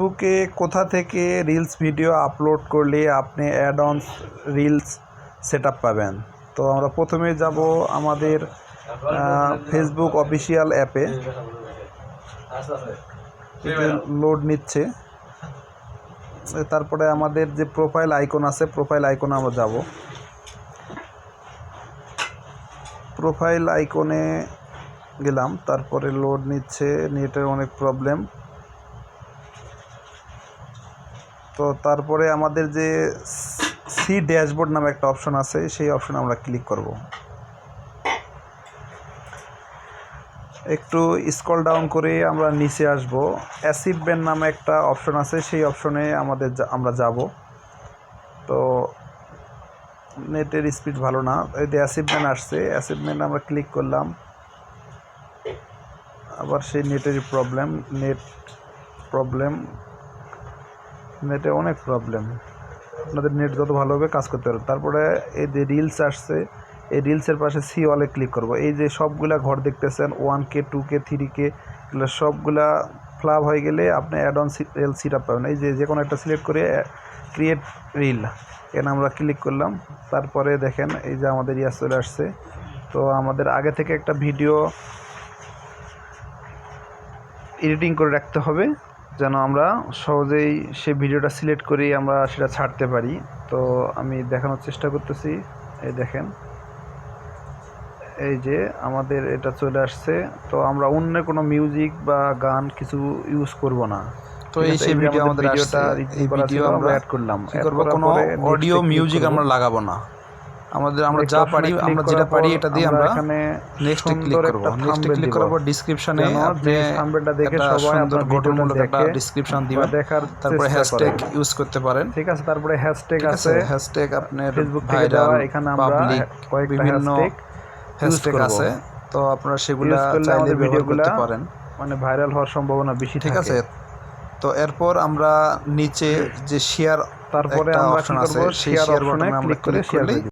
ফেসবুকে কোথা থেকে রিলস ভিডিও আপলোড করলে আপনি অ্যাড অনস রিলস সেট পাবেন? তো আমরা প্রথমে যাব আমাদের ফেসবুক অফিসিয়াল অ্যাপে লোড নিচ্ছে। তারপরে আমাদের যে প্রোফাইল আইকন আছে প্রোফাইল আইকনে আমরা যাব। প্রোফাইল আইকনে গেলাম, তারপরে লোড নিচ্ছে, নেটের অনেক প্রবলেম তো তারপরে আমাদের যে সি ড্যাশবোর্ড নামে একটা অপশন আছে, সেই অপশনে আমরা ক্লিক করব। একটু স্ক্রল ডাউন করে আমরা নিচে আসব। অ্যাসিভমেন্ট নামে একটা অপশন আছে, সেই অপশনে আমাদের আমরা যাব। তো নেটের স্পিড ভালো না, এই যে অ্যাসিভমেন্ট আসছে অ্যাসিভমেন্ট আমরা ক্লিক করলাম। আবার সেই নেটের প্রবলেম নেট প্রবলেম নেটে অনেক প্রবলেম আপনাদের নেট যত ভালো হবে, কাজ করতে পারবে তারপরে এই যে রিলস আসছে, এই রিলসের পাশে সি ওয়ালে ক্লিক করব। এই যে সবগুলা ঘর দেখতেছেন one K two K three K এগুলো সবগুলা ফ্লাপ হয়ে গেলে আপনি add on reel seat up পাবেন। এই যে যে কোনো একটা সিলেক্ট করে ক্রিয়েট রিল এখানে আমরা ক্লিক করলাম। তারপরে দেখেন, এই যে আমাদের ইয়া চলে আসছে। তো আমাদের আগে থেকে একটা ভিডিও এডিটিং করে রাখতে হবে। যেন আমরা সহজেই সেই ভিডিওটা সিলেক্ট করেই আমরা সেটা ছাড়তে পারি। তো আমি দেখানোর চেষ্টা করতেছি। এই দেখেন। এই যে আমাদের এটা চলে আসছে। তো আমরা অন্য কোনো মিউজিক বা গান কিছু ইউজ করব না। তো এই সেই ভিডিও আমাদের ভিডিওটা এই ভিডিও আমরা অ্যাড করলাম। কোনো অডিও মিউজিক আমরা লাগাবো না। আমাদের আমরা যা পারি আমরা যেটা পারি এটা দিয়ে আমরা এখানে নেক্সটে ক্লিক করব। নেক্সটে ক্লিক করার পর ডেসক্রিপশনে আপনি thumbnailটা দেখে সবাই আপনার গঠনমূলক একটা ডেসক্রিপশন দিবেন। দেখার তারপরে হ্যাশট্যাগ ইউজ করতে পারেন। ঠিক আছে তারপরে হ্যাশট্যাগ আছে হ্যাশট্যাগ আপনার ফেসবুক থেকে ভাইরাল এখানে আমরা পাবলিক কয়েকটা বিভিন্ন হ্যাশট্যাগ আছে। তো আপনারা সেগুলো চাইলে ভিডিওগুলা করতে পারেন। মানে ভাইরাল হওয়ার সম্ভাবনা বেশি ঠিক আছে তো এরপর আমরা নিচে যে শেয়ার তারপরে আমরা অপশন আছে শেয়ার অপশনে আমরা ক্লিক করে শেয়ার